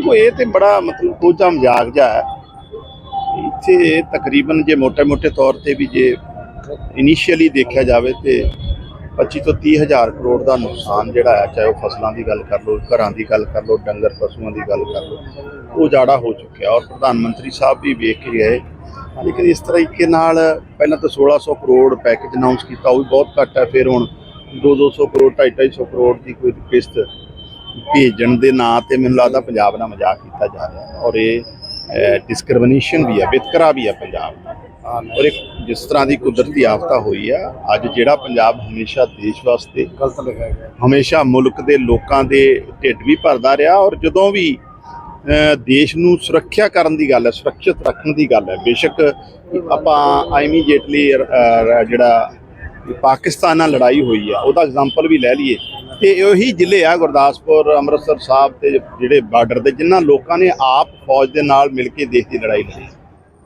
ਦੇਖੋ ਇਹ ਤੇ ਬੜਾ ਮਤਲਬ ਕੋਚਾ ਮਜ਼ਾਕ ਜਾ ਹੈ। ਇੱਥੇ ਤਕਰੀਬਨ ਜੇ ਮੋਟੇ ਮੋਟੇ ਤੌਰ ਤੇ ਵੀ ਜੇ ਇਨੀਸ਼ੀਅਲੀ ਦੇਖਿਆ ਜਾਵੇ ਤੇ 25 ਤੋਂ 30 ਹਜ਼ਾਰ ਕਰੋੜ ਦਾ ਨੁਕਸਾਨ ਜਿਹੜਾ ਹੈ, ਚਾਹੇ ਉਹ ਫਸਲਾਂ ਦੀ ਗੱਲ ਕਰ ਲਓ, ਘਰਾਂ ਦੀ ਗੱਲ ਕਰ ਲਓ, ਡੰਗਰ ਪਸ਼ੂਆਂ ਦੀ ਗੱਲ ਕਰ ਲਓ, ਉਹ ਜਾੜਾ ਹੋ ਚੁੱਕਿਆ। ਔਰ ਪ੍ਰਧਾਨ ਮੰਤਰੀ ਸਾਹਿਬ ਵੀ ਵੇਖ ਕੇ ਗਏ। ਲੇਕਿਨ ਇਸ ਤਰੀਕੇ ਨਾਲ ਪਹਿਲਾਂ ਤਾਂ 1600 ਕਰੋੜ ਪੈਕੇਜ ਅਨਾਉਂਸ ਕੀਤਾ, ਉਹ ਵੀ ਬਹੁਤ ਘੱਟ ਹੈ। ਫਿਰ ਹੁਣ 2-200 ਕਰੋੜ 2-250 ਕਰੋੜ ਦੀ ਕੋਈ ਕਿਸ਼ਤ ਭੇਜਣ ਦੇ ਨਾਂ ਤੇ ਮੈਨੂੰ ਲੱਗਦਾ ਪੰਜਾਬ ਨਾਲ ਮਜ਼ਾਕ ਕੀਤਾ ਜਾ ਰਿਹਾ ਹੈ। ਔਰ ਇਹ ਡਿਸਕ੍ਰਿਮੀਨੇਸ਼ਨ ਵੀ ਹੈ ਵਿਤਕਰਾ ਵੀ ਹੈ ਪੰਜਾਬ ਦਾ ਔਰ ਇੱਕ ਜਿਸ ਤਰ੍ਹਾਂ ਦੀ ਕੁਦਰਤੀ ਆਫਤਾ ਹੋਈ ਆ ਅੱਜ ਜਿਹੜਾ ਪੰਜਾਬ ਹਮੇਸ਼ਾ ਦੇਸ਼ ਵਾਸਤੇ ਗਲਤ ਲਿਖਿਆ ਗਿਆ ਹਮੇਸ਼ਾ ਮੁਲਕ ਦੇ ਲੋਕਾਂ ਦੇ ਢਿੱਡ ਵੀ ਭਰਦਾ ਰਿਹਾ ਔਰ ਜਦੋਂ ਵੀ ਦੇਸ਼ ਨੂੰ ਸੁਰੱਖਿਆ ਕਰਨ ਦੀ ਗੱਲ ਹੈ ਸੁਰੱਖਿਅਤ ਰੱਖਣ ਦੀ ਗੱਲ ਹੈ ਬੇਸ਼ੱਕ ਆਪਾਂ ਇਮੀਡੀਏਟਲੀ ਜਿਹੜਾ ਪਾਕਿਸਤਾਨ ਨਾਲ ਲੜਾਈ ਹੋਈ ਆ ਉਹਦਾ ਐਗਜ਼ਾਮਪਲ ਵੀ ਲੈ ਲਈਏ। ਤੇ ਉਹੀ ਜ਼ਿਲ੍ਹੇ ਆ ਗੁਰਦਾਸਪੁਰ, ਅੰਮ੍ਰਿਤਸਰ ਸਾਹਿਬ ਤੇ ਜਿਹੜੇ ਬਾਰਡਰ ਦੇ ਜਿਨ੍ਹਾਂ ਲੋਕਾਂ ਨੇ ਆਪ ਫੌਜ ਦੇ ਨਾਲ ਮਿਲ ਕੇ ਦੇਸ਼ ਦੀ ਲੜਾਈ ਲੜੀ।